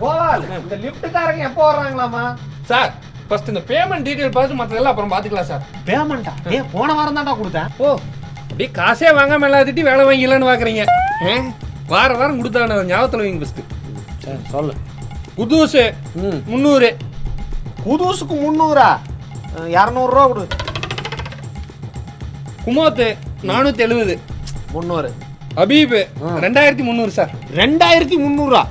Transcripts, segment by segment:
கோபால் இந்த லிஃப்ட்காரங்க எப்போ வர்றாங்களாமா சார் ஃபர்ஸ்ட் இந்த பேமெண்ட் டீடைல் பார்த்து மற்றதெல்லாம் அப்புறம் பார்த்துக்கலாம் சார். பேமெண்டா ஏ போன வாரம் தான்டா கொடுத்தேன். ஓ அப்படியே காசே வாங்காம எல்லாத்திட்டையும் வேலை வாங்கிக்கலான்னு பார்க்குறீங்க வார வாரம் கொடுத்தான ஞாபகத்தில் வைங்க ஃபஸ்ட்டு சரி சொல்லு. புதுசு ம். முந்நூறு. புதுசுக்கு முந்நூறா? இரநூறுவா கொடு. குமோத்து நானூற்றி எழுபது முந்நூறு அபீபு ரெண்டாயிரத்தி முந்நூறு சார். ரெண்டாயிரத்தி முந்நூறா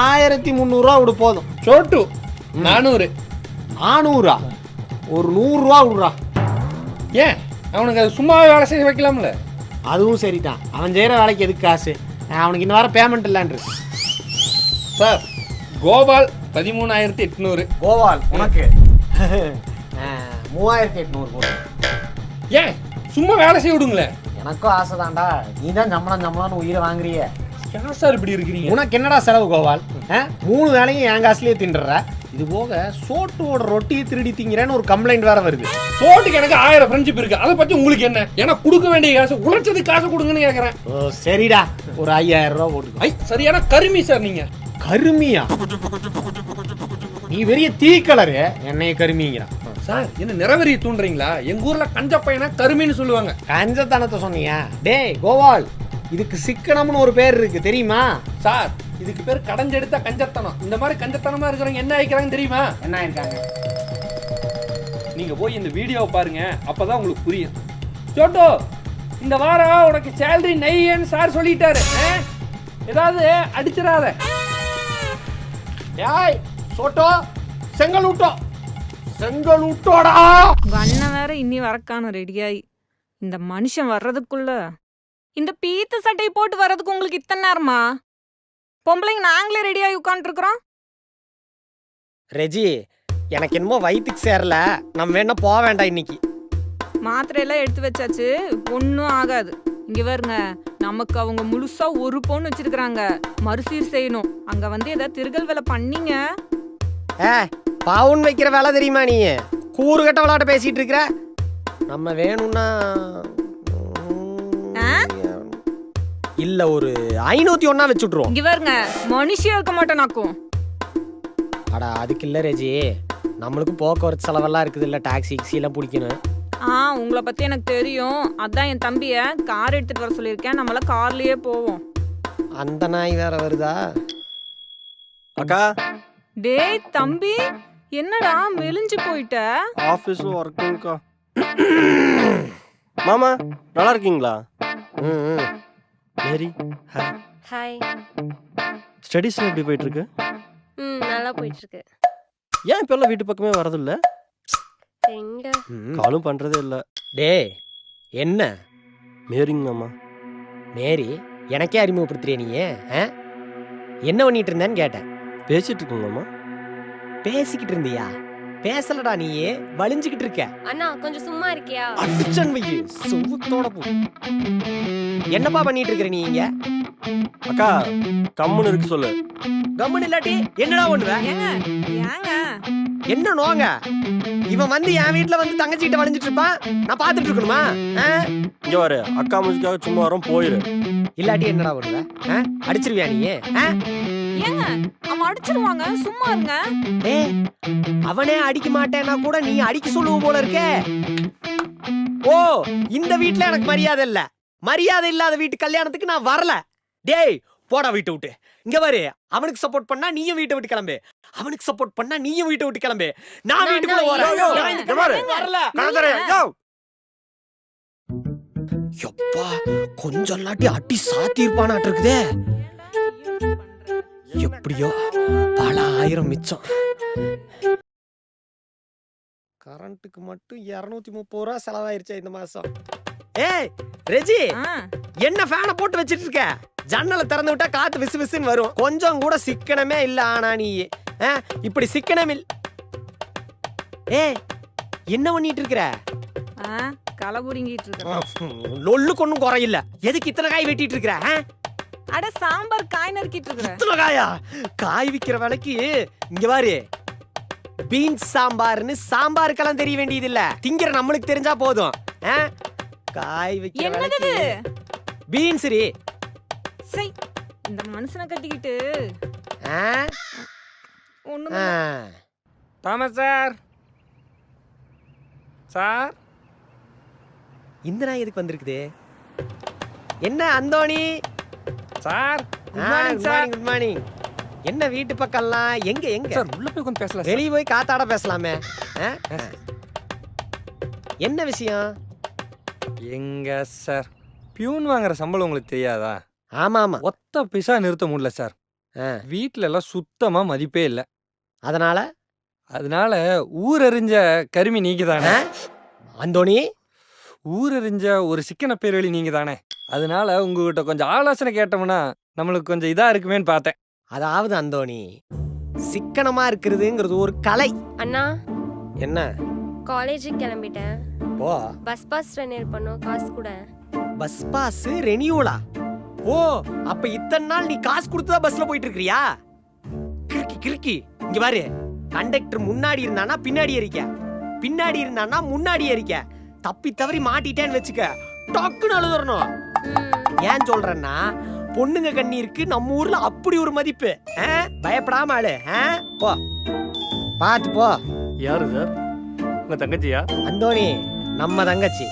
ஆயிரத்தி முந்நூறுரூவா கொடு போதும். சோட்டு நானூறு. நானூறா? ஒரு நூறுரூவா கொடுறா ஏன்? அவனுக்கு அது சும்மாவே வேலை செய்ய வைக்கலாம்ல. அதுவும் சரிதான். அவன் செய்கிற வேலைக்கு எதுக்கு காசு? அவனுக்கு இந்த வாரம் பேமெண்ட் இல்லைன்று சார் கோபால் பதிமூணாயிரத்தி எட்நூறு. கோபால் உனக்கு? மூவாயிரத்தி எட்நூறு கொடு ஏன் சும்மா வேலை செய்ய விடுங்களேன். எனக்கும் ஆசை தான்டா நீ தான் சம்பளம் சம்பளம்னு உயிரை வாங்குறிய. ஏன் சார் இப்படி இருக்கிறீங்க? உனக்கு என்னடா செலவு கோபால்? ஆ? மூணு வேலையும் என் காசுலயே தின்னுற இது போக சோட்டோட ரொட்டியை திருடி திங்கிறேன்னு ஒரு கம்ப்ளைண்ட் வேற வருது. சோட்டுக்கு எனக்கு ஆயிரம் ஃப்ரெண்ட்ஷிப் இருக்கு. அதை பத்தி உங்களுக்கு என்ன? எனக்கு கொடுக்க வேண்டிய காசு உழைச்சதுக்கு காசு கொடுங்கன்னு கேட்கறேன் ஓ சரிடா. ஒரு ஐயாயிரம் ரூபா போட்டுக்கோ. ஐ சரியான கருமி சார் நீங்க. கருமியா? நீ பெரிய தீ கலரு என்னைய கருமிங்கிறான். சார் என்ன நிறவெறி தூண்டுறீங்களா? எங்க ஊர்ல கஞ்ச பையனை கருமின்னு சொல்லுவாங்க. கஞ்சத்தனத்தை சொன்னியா டேய் கோபால் இதுக்கு சிக்கனம்னு ஒரு பேர் இருக்கு தெரியுமா? சார் இதுக்கு பேர் கடைஞ்செடுத்த கஞ்சத்தனம். இந்த மாதிரி கஞ்சத்தனமா இருக்கிறவங்க என்ன ஆயிக்கிறாங்க தெரியுமா? என்ன இருக்காங்க நீங்க போய் இந்த வீடியோவை பாருங்க அப்பதான் உங்களுக்கு புரியும். சோட்டோ இந்த வாரம் உனக்கு சேலரி நெய்யன்னு சார் சொல்லிட்டாரு? ஏதாவது அடிச்சிடாத. ஏய் சோட்டோ செங்கல் விட்டோ செங்கல் விட்டோடா உங்க அண்ணன் வேற இன்னி வரக்கான ரெடியாயி இந்த மனுஷன் வர்றதுக்குள்ள. இந்த பீத்து சட்டை போட்டு வர்றதுக்கு உங்களுக்கு இத்தனை நேரமா? பொம்பளைங்க நாங்களே ரெடியாகி உட்காந்துருக்குறோம் ரெஜி எனக்கு என்னமோ வயிற்றுக்கு சேரல. நம்ம வேணா போக வேண்டாம் இன்னைக்கு. மாத்திரையெல்லாம் எடுத்து வச்சாச்சு. ஒன்றும் ஆகாது. இங்க பாருங்க நமக்கு அவங்க முழுசா ஒரு பவுன் வச்சிருக்கிறாங்க. மறுசீர் செய்யணும். அங்க வந்து ஏதாவது திருகல் வேலை பண்ணீங்க? பவுன் வைக்கிற வேலை தெரியுமா நீ? கூறு கட்ட விளாட்ட பேசிட்டு இருக்கிற? நம்ம வேணும்னா ஆ? இல்ல ஒரு ஐநூத்தி ஒன்னா வச்சு விட்ருவோம் இங்க பாருங்க மனுஷியா இருக்க மாட்டேனாக்கும் அட அதுக்கு இல்ல ரெஜி. நம்மளுக்கும் போக்குவரத்து செலவெல்லாம் இருக்குது இல்ல டாக்ஸி கிக்ஸி எல்லாம் பிடிக்கணும். ஆ உங்களை பத்தி எனக்கு தெரியும். அதான் என் தம்பிய கார் எடுத்துட்டு வர சொல்லியிருக்கேன். நம்மள கார்லயே போவோம். அந்த நாய் வேற வருதா? அக்கா டேய் தம்பி என்னடா மெலிஞ்சு போயிட்ட? ஆஃபீஸில் ஒர்க்குங்கக்கா மாமா நல்லா இருக்கீங்களா? ம், ம். மேரி ஹாய் ஸ்டடீஸ்லாம் எப்படி போயிட்டு இருக்கு ம் நல்லா போயிட்டு இருக்கு ஏன் இப்பெல்லாம் வீட்டு பக்கமே வரதில்ல? எங்க? ம். காலும் பண்றதே இல்ல. டேய் என்ன? மேரிங்க மாமா. மேரி எனக்கே அறிமுகப்படுத்துறிய நீ ஆ? என்ன பண்ணிட்டு இருந்தேன்னு கேட்டேன். பேசிட்டு இருக்குங்க மாமா பேசிக்கிட்டு இருந்தியா பேசலடா நீயே வலிஞ்சுக்கிட்டு இருக்க அண்ணா கொஞ்சம் சும்மா இருக்கியா? அடிச்சன் வையு சுத்தோட போ. என்னப்பா பண்ணிட்டு இருக்கிற நீ இங்க? அக்கா கம்முன்னு இருக்கு சொல்லு. கம்முன்னு இல்லாட்டி என்னடா பண்ணுவ? ஏங்க ஏங்க. என்ன நோங்க? இவன் வந்து என் வீட்ல வந்து தங்கச்சிக்கிட்ட வளைஞ்சிட்டு இருப்பான் நான் பாத்துட்டு இருக்கணுமா ஆ? இங்க வரு அக்கா மூஞ்சிக்காக சும்மா வரோம் போயிரு. இல்லாட்டி என்னடா பண்ணுவ? ஆ? அடிச்சிருவியா நீ ஆ? ஏங்க அவன் அடிச்சிருவாங்க சும்மா இருங்க. ஏய், அவனே அடிக்க மாட்டேன்னா கூட நீ அடிக்க சொல்லுவ போல இருக்கே. ஓ இந்த வீட்ல எனக்கு மரியாதை இல்ல. மரியாதை இல்லாத வீட்டு கல்யாணத்துக்கு நான் வரல. டேய் போடா வீட்டை விட்டு. இங்க பாரு அவனுக்கு சப்போர்ட் பண்ணா நீயும் வீட்டை விட்டு கிளம்பு. அவனுக்கு சப்போர்ட் பண்ணா நீயும் வீட்டை விட்டு கிளம்பு. நான் வீட்டுக்குள்ள வரேன் வரல. எப்பா கொஞ்சம் இல்லாட்டி அடி சாத்தி இருப்பானாட்டு இருக்குதே. எப்படியோ பல ஆயிரம் மிச்சம். கரண்ட்டுக்கு மட்டும் இரநூத்தி முப்பது ரூபா செலவாயிருச்சே இந்த மாசம். ஏய் ரெஜி என்ன ஃபேனை போட்டு வச்சிட்டு இருக்க ஜன்னலை திறந்து விட்டா காத்து விசு விசுன்னு வரும். கொஞ்சம் கூட சிக்கனமே இல்ல ஆனா நீ. இப்படி சிக்கனம் இல். ஏய் என்ன பண்ணிட்டு இருக்கிற புடுங்கிட்டு இருக்க லொல்லுக்கு ஒண்ணும் குறையில்ல எதுக்கு இத்தனை காய் வெட்டிட்டு இருக்கிற? அட சாம்பார் காய் நறுக்கிட்டு இருக்கிற. இத்தனை காயா? காய் விக்கிற விலைக்கு இங்க பாரு. பீன்ஸ் சாம்பார்னு சாம்பாருக்கெல்லாம் தெரிய வேண்டியது இல்ல திங்கிற நம்மளுக்கு தெரிஞ்சா போதும்? காய் வைக்கிற என்னது பீன்ஸ் ரீ. சை இந்த மனுஷனை கட்டிக்கிட்டு. ஆ? ஒண்ணு. Thomas sir. சார். இந்த நாய் எதுக்கு வந்திருக்குது? என்ன Anthony? Sir. Good good morning sir good morning என்ன வீட்டு பக்கம்லாம்? எங்க எங்க? சார் உள்ள போய் கொஞ்சம் பேசலாம் வெளிய போய் காத்தாட பேசலாமே. என்ன விஷயம்? எங்க சார். பியூன் வாங்குற சம்பளம் உங்களுக்கு தெரியாதா? ஆமா ஆமா ஒத்த பைசா நிறுத்த முடியல சார். வீட்ல எல்லாம் சுத்தமா மதிப்பே இல்ல. அதனால? அதனால ஊரறிஞ்ச கருமி நீங்க தானே ஆ? அந்தோணி ஊரறிஞ்ச ஒரு சிக்கன பேர்வழி நீங்க தானே அதனால உங்ககிட்ட கொஞ்சம் ஆலோசனை கேட்டோம்னா நம்மளுக்கு கொஞ்சம் இதா இருக்குமேன்னு பார்த்தேன். அதாவது அந்தோணி சிக்கனமா இருக்கிறதுங்கிறது ஒரு கலை. அண்ணா. என்ன? காலேஜுக்கு கிளம்பிட்டேன். போ. பஸ் பாஸ் ரெனியல் பண்ணோம் காசு கூட. பஸ் பாஸ் ரெனியூலா ஓ அப்ப இத்தனை நாள் நீ காசு கொடுத்துதான் பஸ்ல போயிட்டு இருக்கிறியா கிறுக்கி கிறுக்கி. இங்க பாரு. கண்டக்டர் முன்னாடி இருந்தானா பின்னாடி ஏறிக்க. பின்னாடி இருந்தானா முன்னாடி ஏறிக்க. தப்பி தவறி மாட்டிட்டேன்னு வச்சுக்க டக்குன்னு அழுதுறணும். ஏன் சொல்றேன்னா பொண்ணுங்க கண்ணீருக்கு நம்ம ஊர்ல அப்படி ஒரு மதிப்பு? பயப்படாம ஆளு. ஆ? போ. பாத்து போ. யாரு சார்? உங்க தங்கச்சியா? அந்தோணி நம்ம தங்கச்சி?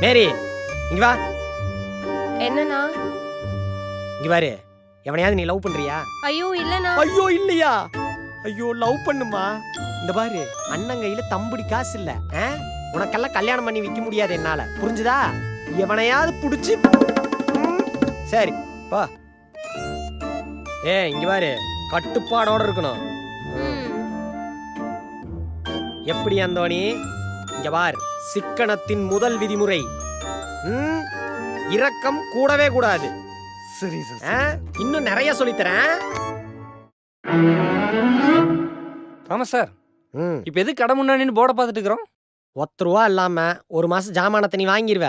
மேரி இங்க வா. என்னண்ணா? இங்க பாரு. எவனையாவது நீ லவ் பண்றியா? ஐயோ இல்லண்ணா. ஐயோ இல்லையா? ஐயோ லவ் பண்ணுமா? இந்த பாரு அண்ணன் கையில தம்புடி காசு இல்ல. ஆ? உனக்கெல்லாம் கல்யாணம் பண்ணி வைக்க முடியாது என்னால. புரிஞ்சுதா? எவனையாவது புடிச்சு சரி பா. ஏ இங்க பாரு. கட்டுப்பாடோட இருக்கணும். எப்படி அந்தோணி? இங்க பார். சிக்கனத்தின் முதல் விதிமுறை. இரக்கம் கூடவே கூடாது. சரி? இன்னும் நிறைய சொல்லித்தரேன். ஆமா சார். இப்ப எது கடை முன்னாடின்னு போர்டை பார்த்துட்டு இருக்கிறோம்? ஒத்த ரூபா இல்லாம ஒரு மாசம் ஜாமானத்தை நீ வாங்கிருவ.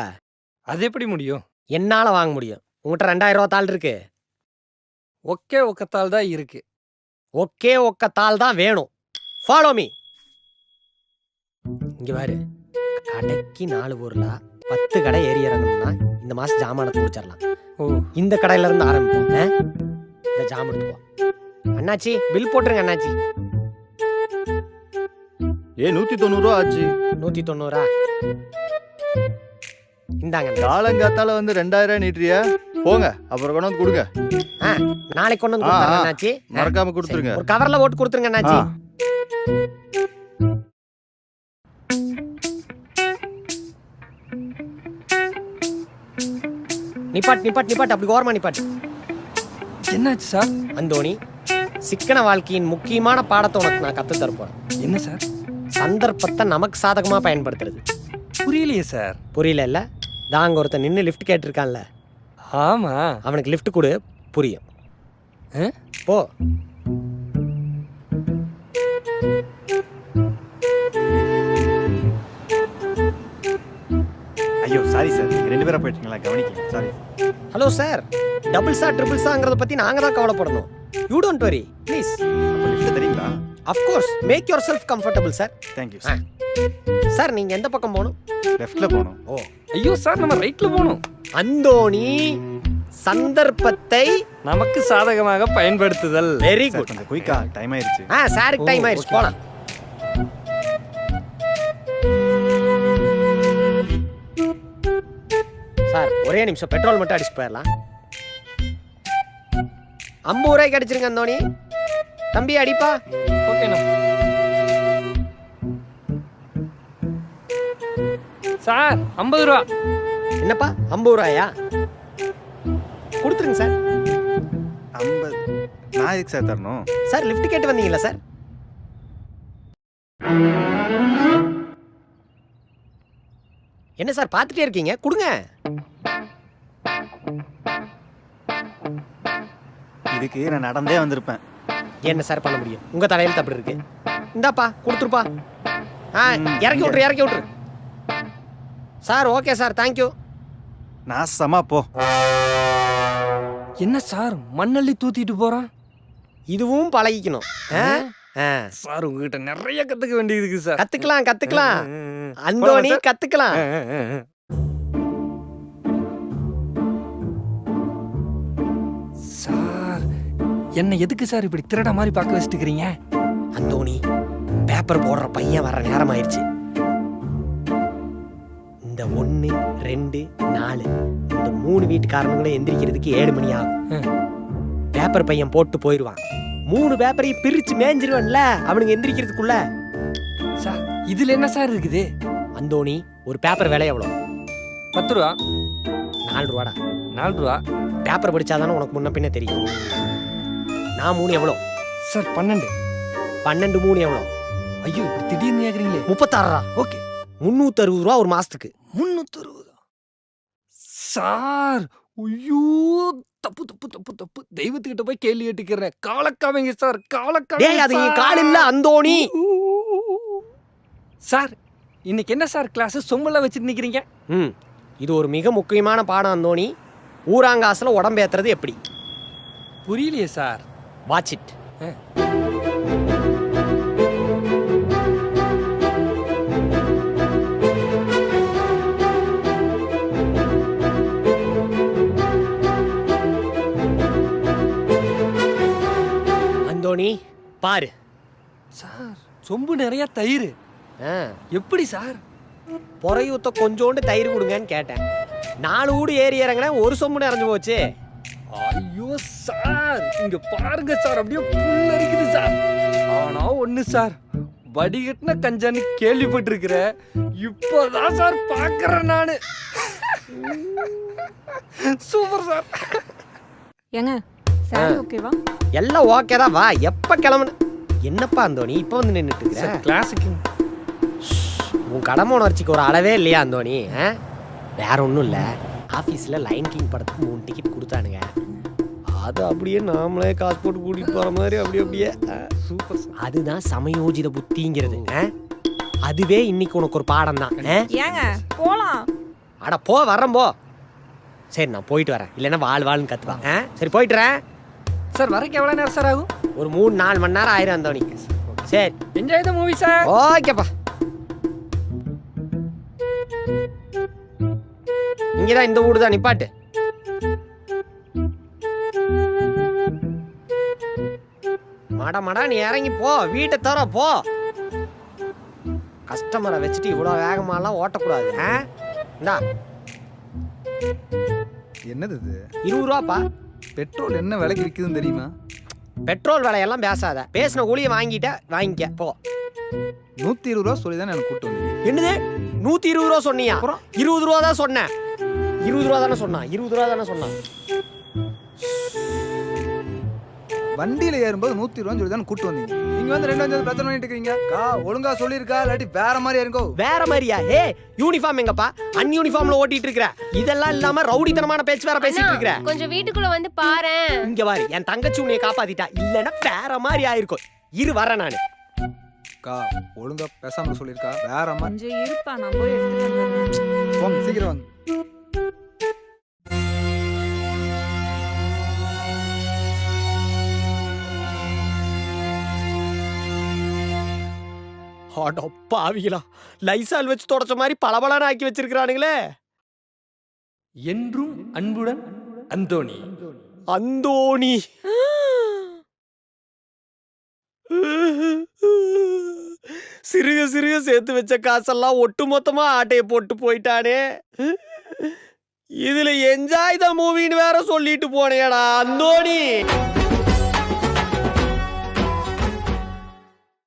அது எப்படி முடியும்? என்னால வாங்க முடியும். உங்ககிட்ட ரெண்டாயிரம் ரூபா தாள் இருக்கு. ஒக்கே ஒக்கத்தால் தான் இருக்கு. ஒக்கே ஒக்க தாள் தான் வேணும். ஃபாலோ மீ இங்க பாரு. கடைக்கு நாலு ஊர்ல பத்து கடை ஏறி இறங்கணும்னா இந்த மாசம் ஜாமானத்தை முடிச்சிடலாம். ஓ. இந்த கடையில இருந்து ஆரம்பிப்போம்? இந்த ஜாம் எடுத்துக்கோ. அண்ணாச்சி பில் போட்டுருங்க அண்ணாச்சி. ஏ நூத்தி தொண்ணூறு ரூபா ஆச்சு. நூத்தி தொண்ணூறா இந்தாங்க. காலங்காத்தால வந்து ரெண்டாயிரம் நீட்டுறியா? போங்க அப்புறம் கொண்டு வந்து கொடுங்க. நாளைக்கு கொண்டு வந்து ஆ, கொடுத்தாங்க ஆ. அண்ணாச்சி. மறக்காம கொடுத்துருங்க. ஒரு கவர்ல போட்டு கொடுத்துருங்க அண்ணாச்சி. ஆ. நிப்பாட் நிப்பாட் நிப்பாட் அப்படி ஓரமா நிப்பாட். என்னாச்சு சார்? அந்தோணி சிக்கன வாழ்க்கையின் முக்கியமான பாடத்தை உனக்கு நான் கத்து தரப்போறேன் என்ன சார்? சந்தர்ப்பத்தை நமக்கு சாதகமா பயன்படுத்துறது. புரியலையே சார் புரியல இல்ல? தாங்க ஒருத்தன் நின்னு லிஃப்ட் கேட்டிருக்கான்ல. ஆமா. அவனுக்கு லிஃப்ட் கொடு புரியும். ஆ? போ. ஐயோ சாரி சார் நீங்க ரெண்டு பேரா போயிட்டீங்களா? கவனிக்க சாரி ஹலோ சார் டபுள் சா ட்ரிபிள் சாங்கிறத பத்தி நாங்க தான் கவலைப்படணும். யூ டோன்ட் வரி ப்ளீஸ் அப்போ லிஃப்ட் தெரியுங்களா? Of course make yourself comfortable sir thank you ah. Sir நீங்க எந்த பக்கம் போகணும்? லெஃப்ட்ல போகணும். ஓ. ஐயோ சார் நம்ம ரைட்ல போகணும். அந்தோணி சந்தர்ப்பத்தை நமக்கு சாதகமாக பயன்படுத்துதல். வெரி சார் குட் கொஞ்சம் குயிக்கா டைம் ஆயிருச்சு. ஆ சாருக்கு டைம் ஆயிடுச்சு okay. போலாம். சார் ஒரே நிமிஷம். பெட்ரோல் மட்டும் அடிச்சு போயிடலாம் ஐம்பது ரூபாய்க்கு அடிச்சிருங்க அந்தோணி. தம்பி அடிப்பா. ஓகேண்ணா சார் ஐம்பது ரூபா. என்னப்பா ஐம்பது ரூபாயா? கொடுத்துருங்க சார். ஐம்பது. நான் எதுக்கு சார் தரணும்? சார் லிஃப்ட் கேட்டு வந்தீங்களா சார்? என்ன சார் பார்த்துட்டே இருக்கீங்க? கொடுங்க. இதுக்கு நான் நடந்தே வந்திருப்பேன். என்ன சார் பண்ண முடியும்? உங்க தலையில தப்பு இருக்கு. இந்தாப்பா கொடுத்துருப்பா. ஆ இறக்கி. விட்ரு இறக்கி விட்ரு sir okay sir thank you நான் சமா போ. என்ன சார் மண்ணள்ளி தூத்திட்டு போறான் இதுவும் பழகிக்கணும். ஆ? ஆ, சார் உங்ககிட்ட நிறைய கத்துக்க வேண்டியது இருக்கு சார் கத்துக்கலாம் கத்துக்கலாம். போலாமா கத்துக்கலாம். என்ன எதுக்கு சார் இப்படி திருட மாதிரி பார்க்க வச்சுட்டு இருக்கிறீங்க அந்தோணி பேப்பர் போடுற பையன் வர நேரம் ஆயிடுச்சு இந்த ஒன்று ரெண்டு நாலு இந்த மூணு வீட்டுக்காரனுங்களும் எந்திரிக்கிறதுக்கு ஏழு மணி ஆகும். பேப்பர் பையன் போட்டு போயிடுவான். மூணு பேப்பரையும் பிரிச்சு மேஞ்சிருவன்ல அவனுங்க எந்திரிக்கிறதுக்குள்ள. சார் இதுல என்ன சார் இருக்குது? அந்தோணி ஒரு பேப்பர் விலை எவ்வளோ? பத்து ரூபா. நாலு ரூபாடா? நாலு ரூபா. பேப்பர் படிச்சாதானே உனக்கு முன்ன பின்ன தெரியும். நான் மூணு எவ்வளோ? சார் பன்னெண்டு. பன்னெண்டு மூணு எவ்வளோ? ஐயோ இப்படி திடீர்னு கேக்குறீங்களே. முப்பத்தாறா ஓகே. முந்நூற்றி அறுபது ரூபா ஒரு மாசத்துக்கு. முன்னூத்தி அறுபது சார் ஐயோ தப்பு தப்பு தப்பு தப்பு. தெய்வத்துக்கிட்ட போய் கேள்வி கேட்டுக்கிறேன். காலக்காவங்க சார் அது காலக்காவங்க என் கால் இல்ல அந்தோணி. சார் இன்னைக்கு என்ன சார் கிளாஸ் சொம்பல வச்சுட்டு நிக்கிறீங்க? ம் இது ஒரு மிக முக்கியமான பாடம் அந்தோணி. ஊராங்காசுல உடம்பேத்துறது எப்படி? புரியலையே சார் வாட்ச் இட் அந்தோணி பாரு. சார் சொம்பு நிறைய தயிர். எப்படி சார்? பொறையூத்த கொஞ்சோண்டு தயிர் கொடுங்கன்னு கேட்டேன். நாலு ஊடு ஏறி இறங்கினேன் ஒரு சொம்பு நிறைஞ்சு போச்சு. ஐயோ சார் இங்க பாருங்க சார் அப்படியே புல்லரிக்குது சார். ஆனா ஒண்ணு சார் வடிகட்டின கஞ்சான்னு கேள்விப்பட்டிருக்கிறேன் இப்போதான் சார் பாக்குறேன் நானு. Super sir. ஏங்க சாரி ஓகேவா? எல்லாம் ஓகே தான் வா எப்ப கிளம்புன? என்னப்பா அந்தோணி இப்ப வந்து நின்னுட்டு இருக்கிற சார் கிளாஸுக்கு உன் கடமை உணர்ச்சிக்கு ஒரு அளவே இல்லையா அந்தோணி ஆ? வேற ஒன்றும் இல்லை. ஆஃபீஸில் லைன் கிங் படத்துக்கு மூணு டிக்கெட் கொடுத்தானுங்க. அது அப்படியே நாமளே காசு போட்டு கூட்டிட்டு போற மாதிரி அப்படி அப்படியே. சூப்பர் அதுதான் சமயோஜித புத்திங்கிறது? அதுவே இன்னைக்கு உனக்கு ஒரு பாடம் தான் ஏங்க போலாம். அட போ வரேன் போ. சரி நான் போயிட்டு வரேன். இல்லைன்னா வாழ் வாழ்னு ஆ? சரி போயிட்டு வரேன் சார் வரைக்கும் எவ்வளோ நேரம் சார் ஆகும்? ஒரு மூணு நாலு மணி நேரம் ஆயிரம் அந்தோணி சரி. என்ஜாய் த மூவி சார் ஓகேப்பா. இங்கதான் இந்த வீடு தான் நிப்பாட்டு மட மடா நீ இறங்கி போ. வீட்டை தர போ. கஸ்டமரை வச்சுட்டு இவ்வளோ வேகமாலாம் ஓட்டக்கூடாது ஆ? இந்தா. என்னது இது? இருபது ரூபாப்பா. பெட்ரோல் என்ன விலைக்கு விற்குதுன்னு தெரியுமா? பெட்ரோல் விலையெல்லாம் பேசாத. பேசின கூலியை வாங்கிட்ட வாங்கிக்க போ. நூற்றி இருபது ரூபா சொல்லி தான் எனக்கு கூட்டு வந்தீங்க? என்னது? நூத்தி இருபது ரூபா சொன்னியா? அப்புறம்? இருபது ரூபா தான் சொன்னேன். இருபது ரூபா தானே சொன்னான். இருபது ரூபா தானே சொன்னான். வண்டியில் ஏறும்போது நூற்றி இருபதுன்னு சொல்லி தான் கூட்டு வந்தீங்க. நீங்கள் வந்து ரெண்டு வந்து பிரச்சனை பண்ணிட்டு இருக்கீங்க. கா ஒழுங்கா சொல்லியிருக்கா இல்லாட்டி வேற மாதிரி இருங்கோ வேற மாதிரியா? ஏ யூனிஃபார்ம் எங்கப்பா? அன்யூனிஃபார்ம்ல ஓட்டிட்டு இருக்கிற. இதெல்லாம் இல்லாம ரவுடித்தனமான பேச்சு வேற பேசிட்டு இருக்கிற. கொஞ்சம் வீட்டுக்குள்ள வந்து பாரேன். இங்க பாரு என் தங்கச்சி உன்னைய காப்பாத்திட்டா. இல்லன்னா வேற மாதிரி ஆயிருக்கும். இரு வரேன் நானு. கா ஒழுங்கா பேசாம சொல்லியிருக்கா வேற மாதிரி. கொஞ்சம் இருப்பா நான் போய் எடுத்துட்டு வந்துடுறேன். சீக்கிரம் வாங்க. அட பாவிகளா. லைசால் வச்சு தொடச்ச மாதிரி பளபளன்னு ஆக்கி வச்சிருக்கானுங்களே என்றும் அன்புடன் அந்தோணி. அந்தோணி. சிறுக சிறுக சேர்த்து வச்ச காசெல்லாம் ஒட்டு மொத்தமா ஆட்டைய போட்டு போயிட்டானே. இதுல என்ஜாய் த மூவின்னு வேற சொல்லிட்டு போனேடா அந்தோணி.